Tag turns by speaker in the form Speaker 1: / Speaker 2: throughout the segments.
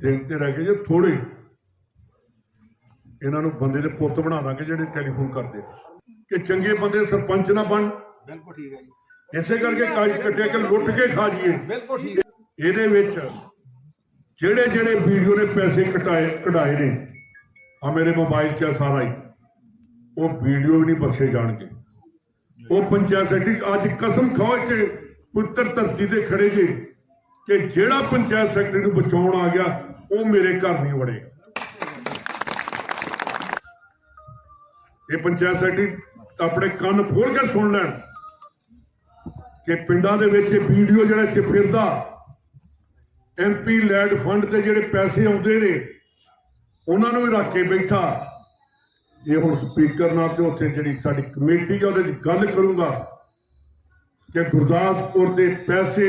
Speaker 1: ਦਿਨ ਤੇ ਰਹਿ ਗਏ ਜੇ ਥੋੜੇ ਇਹਨਾਂ ਨੂੰ ਬੰਦੇ ਦੇ ਪੁੱਤ ਬਣਾ ਦਾਂਗੇ ਜਿਹੜੇ ਟੈਲੀਫੋਨ ਕਰਦੇ। ਕਿ ਚੰਗੇ ਬੰਦੇ ਸਰਪੰਚ ਨਾ ਬਣ।
Speaker 2: ਬਿਲਕੁਲ ਠੀਕ ਹੈ ਜੀ।
Speaker 1: ਇਸੇ ਕਰਕੇ ਕਾਜ ਕੱਟਿਆ ਕਿ ਲੁੱਟ ਕੇ ਖਾ ਜੀਏ
Speaker 2: ਬਿਲਕੁਲ ਠੀਕ ਹੈ।
Speaker 1: ਇਹਦੇ ਵਿੱਚ ਜਿਹੜੇ ਜਿਹੜੇ ਵੀਡੀਓ ਨੇ ਪੈਸੇ ਕਟਾਏ ਕਢਾਏ ਨੇ ਆ ਮੇਰੇ ਮੋਬਾਈਲ 'ਚ ਸਾਰਾ ਹੀ। ਉਹ ਵੀਡੀਓ ਵੀ ਨਹੀਂ ਬਖਸ਼ੇ ਜਾਣਗੇ। ਉਹ ਪੰਚਾਇਤ ਸੈਕਟਰੀ ਅੱਜ ਕਸਮ ਖਾਓ ਕਿ ਪੁੱਤਰ ਧਰਤੀ ਤੇ ਖੜੇ ਜੇ। ਕਿ ਜਿਹੜਾ ਪੰਚਾਇਤ ਸੈਕਟਰੀ ਨੂੰ ਬਚਾਉਣ ਆ ਗਿਆ, ਉਹ ਮੇਰੇ ਘਰ ਨਹੀਂ ਵੜੇਗਾ। ਇਹ ਪੰਚਾਇਤ ਸੈਕਟਰੀ ਆਪਣੇ ਕੰਨ ਖੋਲ ਕੇ ਸੁਣ ਲੈਣ ਕਿ ਪਿੰਡਾਂ ਦੇ ਵਿੱਚ ਇਹ ਵੀਡੀਓ ਜਿਹੜਾ ਇੱਥੇ ਫਿਰਦਾ ਐਮਪੀ ਲੈਡ ਫੰਡ ਤੇ ਜਿਹੜੇ ਪੈਸੇ ਆਉਂਦੇ ਨੇ, ਉਹਨਾਂ ਨੂੰ ਵੀ ਰੱਖ ਕੇ ਬੈਠਾ। ਇਹ ਹੁਣ ਸਪੀਕਰ ਨਾਲ ਤੇ ਉੱਥੇ ਜਿਹੜੀ ਸਾਡੀ ਕਮੇਟੀ ਆ, ਉਹਦੇ 'ਚ ਗੱਲ ਕਰੂੰਗਾ। ਕਿ ਗੁਰਦਾਸਪੁਰ ਦੇ ਪੈਸੇ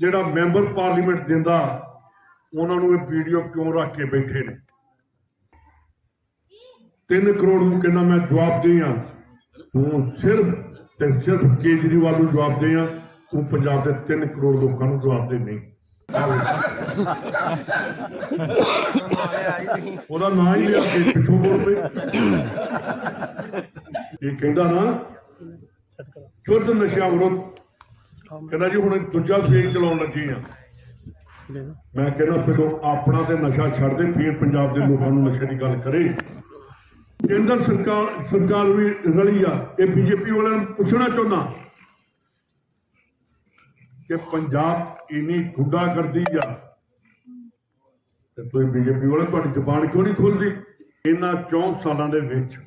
Speaker 1: ਜਿਹੜਾ ਮੈਂਬਰ ਪਾਰਲੀਮੈਂਟ ਦਿੰਦਾ ਉਹਨਾਂ ਨੂੰ ਇਹ ਵੀਡੀਓ ਕਿਉਂ ਰੱਖ ਕੇ ਬੈਠੇ ਨੇ? 3 ਕਰੋੜ ਨੂੰ ਕਿੰਨਾ ਮੈਂ ਜਵਾਬ ਦੇ ਆ? ਤੂੰ ਸਿਰਫ ਤੇ ਸਿਰਫ ਕੇਜਰੀਵਾਲ ਨੂੰ ਜਵਾਬ ਦੇ ਆ ਤੂੰ ਪੰਜਾਬ ਦੇ 3 ਕਰੋੜ ਲੋਕਾਂ ਨੂੰ ਜਵਾਬ ਦੇ ਨਹੀਂ। ਉਹਦਾ ਨਾਂ ਹੀ ਲਿਆ ਪਿੱਛੋਂ ਬੋਲ ਪਏ ਇਹ ਕਹਿੰਦਾ ਨਾ ਸ਼ੁੱਧ ਨਸ਼ਾ ਵਿਰੋਧ। ਕਹਿੰਦਾ ਜੀ, ਹੁਣ ਦੂਜਾ ਫੇਜ਼ ਚਲਾਉਣ ਲੱਗੇ ਆ। ਮੈਂ ਕਹਿੰਦਾ ਪਹਿਲਾਂ ਆਪਣਾ ਤੇ ਨਸ਼ਾ ਛੱਡ ਦੇ, ਫਿਰ ਪੰਜਾਬ ਦੇ ਲੋਕਾਂ ਨੂੰ ਨਸ਼ੇ ਦੀ ਗੱਲ ਕਰੇ। ਕੇਂਦਰ ਸਰਕਾਰ ਸਰਕਾਰ ਵੀ ਰਲੀ ਆ। ਇਹ ਬੀਜੇਪੀ ਵਾਲਿਆਂ ਨੂੰ ਪੁੱਛਣਾ ਚਾਹੁੰਦਾ ਕਿ ਪੰਜਾਬ ਇੰਨੀ ਗੁੱਡਾ ਕਰਦੀ ਆ ਤੇ ਤੁਸੀਂ ਬੀਜੇਪੀ ਵਾਲੇ ਤੁਹਾਡੀ ਜਬਾਨ ਕਿਉਂ ਨਹੀਂ ਖੁੱਲਦੀ? ਇਹਨਾਂ 64 ਸਾਲਾਂ ਦੇ ਵਿੱਚ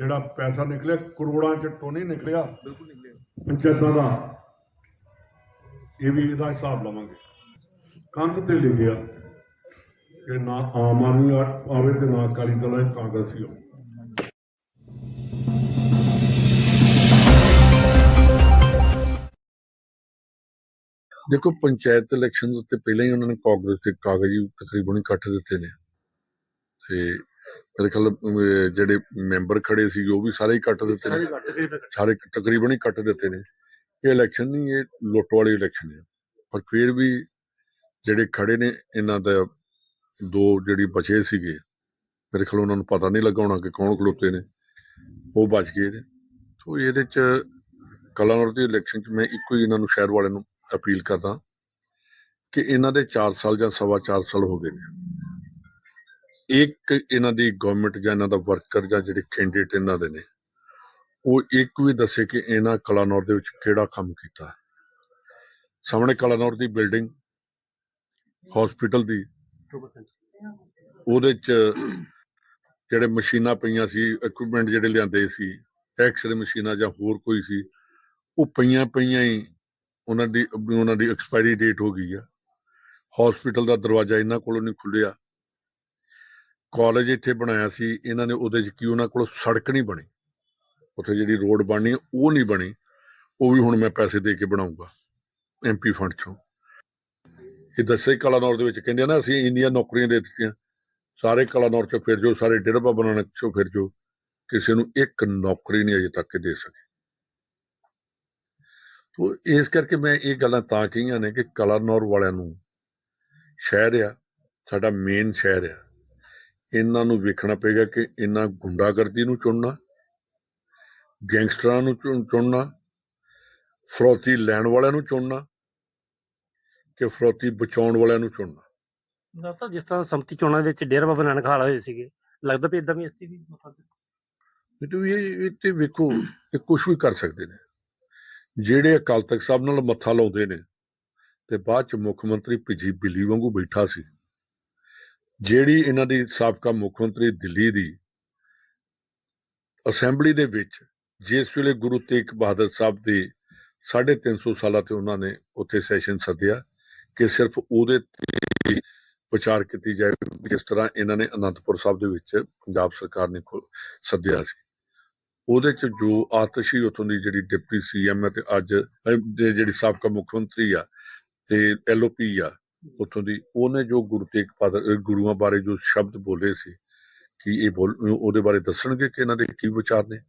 Speaker 1: ਜਿਹੜਾ ਪੈਸਾ ਨਿਕਲਿਆ ਕਰੋੜਾਂ ਚ ਤੋਂ ਨਹੀਂ ਨਿਕਲਿਆ। ਬਿਲਕੁਲ ਨਿਕਲਿਆ। ਪੰਚਾਇਤਾਂ ਦਾ ਇਹ ਵੀ ਇਹਦਾ ਹਿਸਾਬ ਲਵਾਂਗੇ। ਕੰਧ ਤੇ ਲਿਖਿਆ ਕਿ ਨਾ ਆਮ ਆਦਮੀ ਆਵੇ ਤੇ ਨਾ ਅਕਾਲੀ ਦਲ ਕਾਂਗਰਸੀ ਆਵੇ
Speaker 3: ਦੇਖੋ ਪੰਚਾਇਤ ਇਲੈਕਸ਼ਨਸ ਉੱਤੇ ਪਹਿਲਾਂ ਹੀ ਉਹਨਾਂ ਨੇ ਕਾਂਗਰਸ ਦੇ ਕਾਗਜ਼ੀ ਤਕਰੀਬਨ ਕੱਟ ਦਿੱਤੇ ਨੇ। ਤੇ ਮੇਰੇ ਖਿਆਲ ਜਿਹੜੇ ਮੈਂਬਰ ਖੜੇ ਸੀ ਉਹ ਵੀ ਸਾਰੇ ਹੀ ਕੱਟ ਦਿੱਤੇ ਨੇ। ਸਾਰੇ ਤਕਰੀਬਨ ਹੀ ਕੱਟ ਦਿੱਤੇ ਨੇ। ਇਹ ਇਲੈਕਸ਼ਨ ਨਹੀਂ ਇਹ ਲੁੱਟ ਵਾਲੀ ਇਲੈਕਸ਼ਨ ਹੈ ਪਰ ਫਿਰ ਵੀ ਜਿਹੜੇ ਖੜੇ ਨੇ ਇਹਨਾਂ ਦਾ ਦੋ ਜਿਹੜੀ ਬਚੇ ਸੀਗੇ ਮੇਰੇ ਖਿਆਲ ਉਹਨਾਂ ਨੂੰ ਪਤਾ ਨਹੀਂ ਲੱਗਾ ਹੋਣਾ ਕਿ ਕੌਣ ਖਲੋਤੇ ਨੇ। ਉਹ ਬਚ ਗਏ ਨੇ। ਸੋ ਇਹਦੇ ਚ ਕਲਾਨੌਰ ਦੀ ਇਲੈਕਸ਼ਨ ਚ ਮੈਂ ਇੱਕੋ ਹੀ ਇਹਨਾਂ ਨੂੰ ਸ਼ਹਿਰ ਵਾਲਿਆਂ ਨੂੰ ਅਪੀਲ ਕਰਦਾ ਕਿ ਇਹਨਾਂ ਦੇ 4 ਸਾਲ ਜਾਂ ਸਵਾ 4 ਸਾਲ ਹੋ ਗਏ ਨੇ। ਇੱਕ ਇਹਨਾਂ ਦੀ ਗਵਰਨਮੈਂਟ ਜਾਂ ਇਹਨਾਂ ਦਾ ਵਰਕਰ ਜਾਂ ਜਿਹੜੇ ਕੈਂਡੀਡੇਟ ਇਹਨਾਂ ਦੇ ਨੇ, ਉਹ ਇੱਕ ਵੀ ਦੱਸੇ ਕਿ ਇਹਨਾਂ ਕਲਾਨੌਰ ਦੇ ਵਿੱਚ ਕਿਹੜਾ ਕੰਮ ਕੀਤਾ ਸਾਹਮਣੇ ਕਲਾਨੌਰ ਦੀ ਬਿਲਡਿੰਗ ਹਸਪੀਟਲ ਦੀ, ਉਹਦੇ ਚ ਜਿਹੜੇ ਮਸ਼ੀਨਾਂ ਪਈਆਂ ਸੀ ਇਕਵਿਪਮੈਂਟ ਜਿਹੜੇ ਲਿਆਂਦੇ ਸੀ ਐਕਸਰੇ ਮਸ਼ੀਨਾਂ ਜਾਂ ਹੋਰ ਕੋਈ ਸੀ, ਉਹ ਪਈਆਂ ਪਈਆਂ ਹੀ ਉਹਨਾਂ ਦੀ ਉਹਨਾਂ ਦੀ ਐਕਸਪਾਇਰੀ ਡੇਟ ਹੋ ਗਈ ਆ। ਹਸਪੀਟਲ ਦਾ ਦਰਵਾਜ਼ਾ ਇਹਨਾਂ ਕੋਲੋਂ ਨਹੀਂ ਖੁੱਲਿਆ। ਕਾਲਜ ਇੱਥੇ ਬਣਾਇਆ ਸੀ, ਇਹਨਾਂ ਨੇ ਉਹਦੇ 'ਚ ਕੀ ਉਹਨਾਂ ਕੋਲ ਸੜਕ ਨਹੀਂ ਬਣੀ। ਉੱਥੇ ਜਿਹੜੀ ਰੋਡ ਬਣਨੀ, ਉਹ ਨਹੀਂ ਬਣੀ, ਉਹ ਵੀ ਹੁਣ ਮੈਂ ਪੈਸੇ ਦੇ ਕੇ ਬਣਾਉਂਗਾ ਐਮਪੀ ਫੰਡ ਚੋਂ। ਇਹ ਦੱਸੇ ਕਲਾਨੌਰ ਦੇ ਵਿੱਚ, ਕਹਿੰਦੇ ਨਾ, ਅਸੀਂ ਇੰਨੀਆਂ ਨੌਕਰੀਆਂ ਦੇ ਦਿੱਤੀਆਂ, ਸਾਰੇ ਕਲਾਨੌਰ ਚੋਂ ਫਿਰ ਜੋ, ਸਾਰੇ ਡੇਢ ਨਾਨਕ ਚੋਂ ਫਿਰ ਜੋ, ਕਿਸੇ ਨੂੰ ਇੱਕ ਨੌਕਰੀ ਨਹੀਂ ਅਜੇ ਤੱਕ ਦੇ ਸਕੇ। ਤੋ ਇਸ ਕਰਕੇ ਮੈਂ ਇਹ ਗੱਲਾਂ ਤਾਂ ਕਹੀਆਂ ਨੇ ਕਿ ਕਲਾਨੌਰ ਵਾਲਿਆਂ ਨੂੰ ਸ਼ਹਿਰ ਆ, ਸਾਡਾ ਮੇਨ ਸ਼ਹਿਰ ਆ। ਇਹਨਾਂ ਨੂੰ ਵੇਖਣਾ ਪਏਗਾ ਕਿ ਇਹਨਾਂ ਗੁੰਡਾਗਰਦੀ ਨੂੰ ਚੁਣਨਾ ਗੈਂਗਸਟਰਾਂ ਨੂੰ ਚੁਣ- ਚੁਣਨਾ ਫਰੋਤੀ ਲੈਣ ਵਾਲਿਆਂ ਨੂੰ ਚੁਣਨਾ ਕਿ ਫਰੋਤੀ ਬਚਾਉਣ ਵਾਲਿਆਂ ਨੂੰ ਚੁਣਨਾ।
Speaker 4: ਦੱਸੋ ਜਿਸ ਤਰ੍ਹਾਂ ਸੰਮਤੀ ਚੋਣਾਂ ਵਿੱਚ ਡੇਰਾ ਬਾਬਾ ਨਾਨਕ ਹਾਲ ਹੋਏ ਸੀਗੇ ਲੱਗਦਾ ਵੀ ਇਦਾਂ ਵੀ ਅਸੀਂ ਵੀ ਮਤਲਬ
Speaker 3: ਇਹ ਇਹ ਤੇ ਵੇਖੋ ਇਹ ਕੁਝ ਵੀ ਕਰ ਸਕਦੇ ਨੇ। ਜਿਹੜੇ ਅਕਾਲ ਤਖਤ ਸਾਹਿਬ ਨਾਲ ਮੱਥਾ ਲਾਉਂਦੇ ਨੇ ਤੇ ਬਾਅਦ ਚ ਮੁੱਖ ਮੰਤਰੀ ਭਿੱਜੀ ਬਿੱਲੀ ਵਾਂਗੂ ਬੈਠਾ ਸੀ। ਜਿਹੜੀ ਇਹਨਾਂ ਦੀ ਸਾਬਕਾ ਮੁੱਖ ਮੰਤਰੀ ਦਿੱਲੀ ਦੀ ਅਸੈਂਬਲੀ ਦੇ ਵਿੱਚ ਜਿਸ ਵੇਲੇ ਗੁਰੂ ਤੇਗ ਬਹਾਦਰ ਸਾਹਿਬ ਦੇ 350 ਸਾਲਾਂ ਤੇ ਉਹਨਾਂ ਨੇ ਉੱਥੇ ਸੈਸ਼ਨ ਸੱਦਿਆ ਕਿ ਸਿਰਫ ਉਹਦੇ ਤੇ ਵਿਚਾਰ ਕੀਤੀ ਜਾਵੇ ਜਿਸ ਤਰ੍ਹਾਂ ਇਹਨਾਂ ਨੇ ਅਨੰਦਪੁਰ ਸਾਹਿਬ ਦੇ ਵਿੱਚ ਪੰਜਾਬ ਸਰਕਾਰ ਨੇ ਖੁ- ਸੱਦਿਆ ਸੀ। ਉਹਦੇ ਚ ਜੋ ਆਤਸ਼ੀ ਉਥੋਂ ਦੀ ਜਿਹੜੀ ਡਿਪਟੀ ਸੀਐਮ ਹੈ ਤੇ ਅੱਜ ਜਿਹੜੀ ਸਾਬਕਾ ਮੁੱਖ ਮੰਤਰੀ ਆ ਤੇ ਐਲਓਪੀ ਆ ਉੱਥੋਂ ਦੀ, ਉਹਨੇ ਜੋ ਗੁਰੂ ਤੇਗ ਬਹਾਦਰ ਗੁਰੂਆਂ ਬਾਰੇ ਜੋ ਸ਼ਬਦ ਬੋਲੇ ਸੀ, ਕਿ ਇਹ ਬੋਲ ਉਹਦੇ ਬਾਰੇ ਦੱਸਣਗੇ ਕਿ ਇਹਨਾਂ ਦੇ ਕੀ ਵਿਚਾਰ ਨੇ?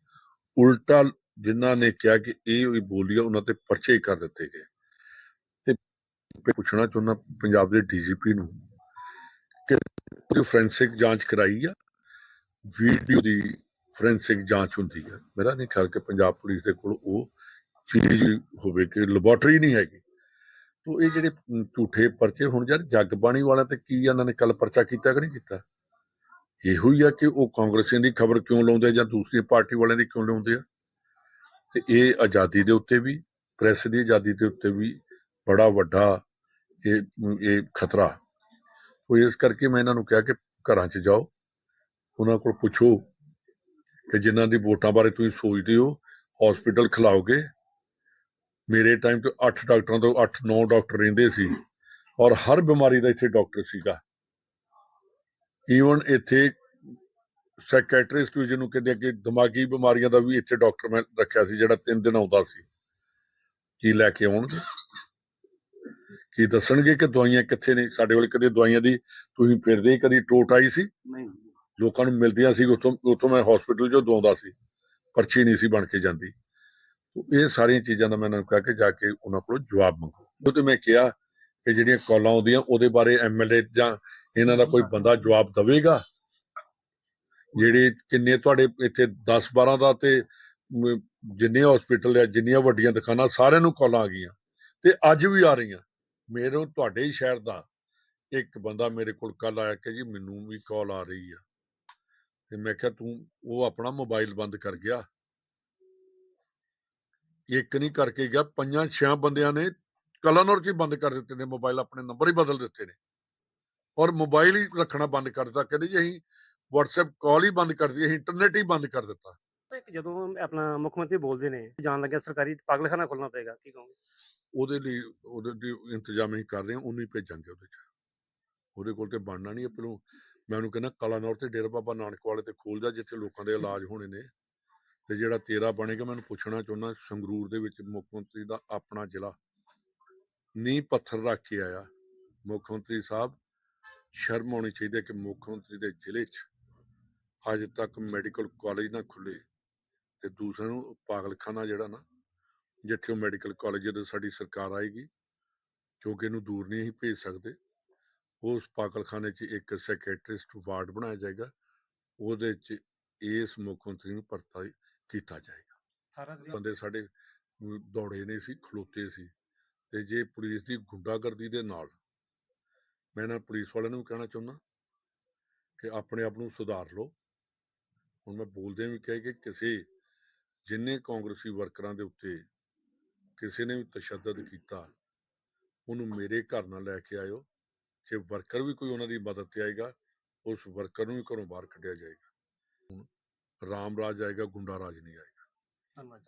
Speaker 3: ਉਲਟਾ ਜਿਨ੍ਹਾਂ ਨੇ ਕਿਹਾ ਕਿ ਇਹ ਵੀ ਬੋਲੀਆ ਉਹਨਾਂ ਤੇ ਪਰਚੇ ਕਰ ਦਿੱਤੇ ਗਏ। ਤੇ ਪੁੱਛਣਾ ਚਾਹੁੰਦਾ ਪੰਜਾਬ ਦੇ ਡੀਜੀਪੀ ਨੂੰ ਕਿ ਫੋਰੈਂਸਿਕ ਜਾਂਚ ਕਰਾਈ ਆ? ਵੀਡੀਓ ਦੀ ਫੋਰੈਂਸਿਕ ਜਾਂਚ ਹੁੰਦੀ ਹੈ ਮੇਰਾ ਨਹੀਂ ਖਿਆਲ ਕਿ ਪੰਜਾਬ ਪੁਲਿਸ ਦੇ ਕੋਲ ਉਹ ਚੀਜ਼ ਹੋਵੇ ਕਿ ਲੈਬੋਰਟਰੀ ਨਹੀਂ ਹੈਗੀ। ਤੋ ਇਹ ਜਿਹੜੇ ਝੂਠੇ ਪਰਚੇ ਹੁਣ ਯਾਰ ਜੱਗ ਬਾਣੀ ਵਾਲਿਆਂ ਤੇ ਕੀ ਇਹਨਾਂ ਨੇ ਕੱਲ ਪਰਚਾ ਕੀਤਾ ਕਿ ਨਹੀਂ ਕੀਤਾ? ਇਹੋ ਹੀ ਆ ਕਿ ਉਹ ਕਾਂਗਰਸੀਆਂ ਦੀ ਖਬਰ ਕਿਉਂ ਲਾਉਂਦੇ ਜਾਂ ਦੂਸਰੀ ਪਾਰਟੀ ਵਾਲਿਆਂ ਦੀ ਕਿਉਂ ਲਾਉਂਦੇ ਆ? ਤੇ ਇਹ ਆਜ਼ਾਦੀ ਦੇ ਉੱਤੇ ਵੀ, ਪ੍ਰੈਸ ਦੀ ਆਜ਼ਾਦੀ ਦੇ ਉੱਤੇ ਵੀ ਬੜਾ ਵੱਡਾ ਇਹ ਇਹ ਖਤਰਾ। ਉਹ ਇਸ ਕਰਕੇ ਮੈਂ ਇਹਨਾਂ ਨੂੰ ਕਿਹਾ ਕਿ ਘਰਾਂ 'ਚ ਜਾਓ, ਉਹਨਾਂ ਕੋਲ ਪੁੱਛੋ ਕਿ ਜਿਨ੍ਹਾਂ ਦੀ ਵੋਟਾਂ ਬਾਰੇ ਤੁਸੀਂ ਸੋਚਦੇ ਹੋ, ਹਸਪੀਟਲ ਖਿਲਾਓਗੇ ਮੇਰੇ ਟਾਈਮ ਤੋਂ 8 ਡਾਕਟਰਾਂ ਤੋਂ 8-9 ਡਾਕਟਰ ਰਹਿੰਦੇ ਸੀ ਔਰ ਹਰ ਬਿਮਾਰੀ ਦਾ ਇੱਥੇ ਡਾਕਟਰ ਸੀਗਾ। ਈਵਨ ਇੱਥੇ ਸਾਈਕੈਟ੍ਰਿਸਟ ਵੀ ਜਿਹਨੂੰ ਕਹਿੰਦੇ ਕਿ ਦਿਮਾਗੀ ਬਿਮਾਰੀਆਂ ਦਾ ਵੀ ਇੱਥੇ ਡਾਕਟਰ ਮੈਂ ਰੱਖਿਆ ਸੀ ਜਿਹੜਾ 3 ਦਿਨ ਆਉਂਦਾ ਸੀ। ਕੀ ਲੈ ਕੇ ਆਉਣਗੇ ਕੀ ਦੱਸਣਗੇ ਕਿ ਦਵਾਈਆਂ ਕਿੱਥੇ ਨੇ? ਸਾਡੇ ਕੋਲ ਕਦੇ ਦਵਾਈਆਂ ਦੀ ਤੁਸੀਂ ਫਿਰਦੇ ਕਦੀ ਟੋਟ ਆਈ ਸੀ?
Speaker 2: ਨਹੀਂ।
Speaker 3: ਲੋਕਾਂ ਨੂੰ ਮਿਲਦੀਆਂ ਸੀ ਉੱਥੋਂ ਉੱਥੋਂ ਮੈਂ ਹਸਪੀਟਲ 'ਚੋਂ ਦਵਾਉਂਦਾ ਸੀ। ਪਰਚੀ ਨਹੀਂ ਸੀ ਬਣ ਕੇ ਜਾਂਦੀ। ਇਹ ਸਾਰੀਆਂ ਚੀਜ਼ਾਂ ਦਾ ਮੈਂ ਉਹਨਾਂ ਨੂੰ ਕਹਿ ਕੇ ਜਾ ਕੇ ਉਹਨਾਂ ਕੋਲੋਂ ਜਵਾਬ ਮੰਗੋ। ਉਹ ਤੇ ਮੈਂ ਕਿਹਾ ਕਿ ਜਿਹੜੀਆਂ ਕਾਲਾਂ ਆਉਂਦੀਆਂ ਉਹਦੇ ਬਾਰੇ ਐਮਐਲਏ ਜਾਂ ਇਹਨਾਂ ਦਾ ਕੋਈ ਬੰਦਾ ਜਵਾਬ ਦੇਵੇਗਾ? ਜਿਹੜੇ ਕਿੰਨੇ ਤੁਹਾਡੇ ਇੱਥੇ 10 12 ਦਾ ਤੇ ਜਿੰਨੇ ਹਸਪੀਟਲ ਆ, ਜਿੰਨੀਆਂ ਵੱਡੀਆਂ ਦੁਕਾਨਾਂ, ਸਾਰਿਆਂ ਨੂੰ ਕਾਲਾਂ ਆ ਗਈਆਂ ਤੇ ਅੱਜ ਵੀ ਆ ਰਹੀਆਂ। ਮੇਰੇ ਤੁਹਾਡੇ ਹੀ ਸ਼ਹਿਰ ਦਾ। ਇੱਕ ਬੰਦਾ ਮੇਰੇ ਕੋਲ ਕੱਲ ਆਇਆ ਕਿ ਜੀ ਮੈਨੂੰ ਵੀ ਕਾਲ ਆ ਰਹੀ ਆ। ਤੇ ਮੈਂ ਕਿਹਾ ਤੂੰ ਉਹ ਆਪਣਾ ਮੋਬਾਈਲ ਬੰਦ ਕਰ ਗਿਆ। ਇੱਕ ਨਹੀਂ ਕਰਕੇ ਗਿਆ ਪੰਜਾਂ ਛਿਆਂ ਬੰਦਿਆਂ ਨੇ ਕਲਨੌਰ ਹੀ ਬੰਦ ਕਰ ਦਿੱਤੇ ਨੇ ਮੋਬਾਈਲ ਆਪਣੇ ਨੰਬਰ ਹੀ ਬਦਲ ਦਿੱਤੇ ਨੇ। ਔਰ ਮੋਬਾਈਲ ਹੀ ਰੱਖਣਾ ਬੰਦ ਕਰ ਦਿੱਤਾ ਕਹਿੰਦੇ ਜੀ ਅਸੀਂ WhatsApp ਕਾਲ ਹੀ ਬੰਦ ਕਰ ਦਿੱਤੀ ਅਸੀਂ ਇੰਟਰਨੈਟ ਹੀ ਬੰਦ ਕਰ ਦਿੱਤਾ।
Speaker 4: ਇੱਕ ਜਦੋਂ ਆਪਣਾ ਮੁੱਖ ਮੰਤਰੀ ਬੋਲਦੇ ਨੇ ਜਾਣ ਲੱਗਿਆ ਸਰਕਾਰੀ ਪਾਗਲਖਾਨਾ ਖੋਲਣਾ ਪਏਗਾ ਕੀ ਕਹੋਗੇ?
Speaker 3: ਉਹਦੇ ਲਈ ਉਹਦੇ ਲਈ ਇੰਤਜ਼ਾਮ ਅਸੀਂ ਕਰ ਰਹੇ ਹਾਂ ਉਹਨੂੰ ਹੀ ਭੇਜਾਂਗੇ ਉਹਦੇ ਚ। ਉਹਦੇ ਕੋਲ ਤੇ ਬਣਨਾ ਨਹੀਂ ਹੈ ਪਹਿਲੋਂ ਮੈਂ ਉਹਨੂੰ ਕਹਿੰਦਾ ਕਲਾਨੌਰ ਤੇ ਡੇਰਾ ਬਾਬਾ ਨਾਨਕ ਵਾਲੇ ਤੇ ਖੋਲ ਜਾ ਜਿੱਥੇ ਲੋਕਾਂ ਦੇ ਇਲਾਜ ਹੋਣੇ ਨੇ। ਤੇ ਜਿਹੜਾ ਤੇਰਾ ਬਣੇਗਾ ਮੈਨੂੰ ਪੁੱਛਣਾ ਚਾਹੁੰਦਾ, ਸੰਗਰੂਰ ਦੇ ਵਿੱਚ ਮੁੱਖ ਮੰਤਰੀ ਦਾ ਆਪਣਾ ਜ਼ਿਲ੍ਹਾ। ਨੀਂਹ ਪੱਥਰ ਰੱਖ ਕੇ ਆਇਆ ਮੁੱਖ ਮੰਤਰੀ ਸਾਹਿਬ। ਸ਼ਰਮ ਆਉਣੀ ਚਾਹੀਦੀ ਹੈ ਕਿ ਮੁੱਖ ਮੰਤਰੀ ਦੇ ਜ਼ਿਲ੍ਹੇ 'ਚ ਅੱਜ ਤੱਕ ਮੈਡੀਕਲ ਕਾਲਜ ਨਾ ਖੁੱਲੇ ਤੇ ਦੂਸਰੇ ਨੂੰ ਪਾਗਲਖਾਨਾ ਜਿਹੜਾ ਨਾ, ਜਿੱਥੇ ਉਹ ਮੈਡੀਕਲ ਕਾਲਜ ਜਦੋਂ ਸਾਡੀ ਸਰਕਾਰ ਆਏਗੀ, ਕਿਉਂਕਿ ਇਹਨੂੰ ਦੂਰ ਨਹੀਂ ਅਸੀਂ ਭੇਜ ਸਕਦੇ, ਉਸ ਪਾਗਲਖਾਨੇ 'ਚ ਇੱਕ ਸੈਕਟਰੀਸਟ ਵਾਰਡ ਬਣਾਇਆ ਜਾਏਗਾ। ਉਹਦੇ 'ਚ ਇਸ ਮੁੱਖ ਮੰਤਰੀ ਨੂੰ ਭਰਤਾ ਕੀਤਾ ਜਾਏਗਾ।
Speaker 4: 18 ਤਰੀਕ
Speaker 3: ਬੰਦੇ ਸਾਡੇ ਦੌੜੇ ਨਹੀਂ ਸੀ ਖਲੋਤੇ ਸੀ ਤੇ ਜੇ ਪੁਲਿਸ ਦੀ ਗੁੰਡਾਗਰਦੀ ਦੇ ਨਾਲ ਮੈਂ ਨਾ ਪੁਲਿਸ ਵਾਲਿਆਂ ਨੂੰ ਕਹਿਣਾ ਚਾਹੁੰਦਾ ਕਿ ਆਪਣੇ ਆਪ ਨੂੰ ਸੁਧਾਰ ਲਓ। ਹੁਣ ਮੈਂ ਬੋਲਦਿਆਂ ਵੀ ਕਿਹਾ ਕਿ ਕਿਸੇ ਜਿੰਨੇ ਕਾਂਗਰਸੀ ਵਰਕਰਾਂ ਦੇ ਉੱਤੇ ਕਿਸੇ ਨੇ ਵੀ ਤਸ਼ੱਦਦ ਕੀਤਾ ਉਹਨੂੰ ਮੇਰੇ ਘਰ ਨਾਲ ਲੈ ਕੇ ਆਇਓ। ਜੇ ਵਰਕਰ ਵੀ ਕੋਈ ਉਹਨਾਂ ਦੀ ਮਦਦ ਤੇ ਆਏਗਾ ਉਸ ਵਰਕਰ ਨੂੰ ਵੀ ਘਰੋਂ ਬਾਹਰ ਕੱਢਿਆ ਜਾਏਗਾ। ਰਾਮ ਰਾਜ ਆਏਗਾ ਗੁੰਡਾ ਰਾਜ ਨਹੀਂ ਆਏਗਾ।
Speaker 4: ਧੰਨਵਾਦ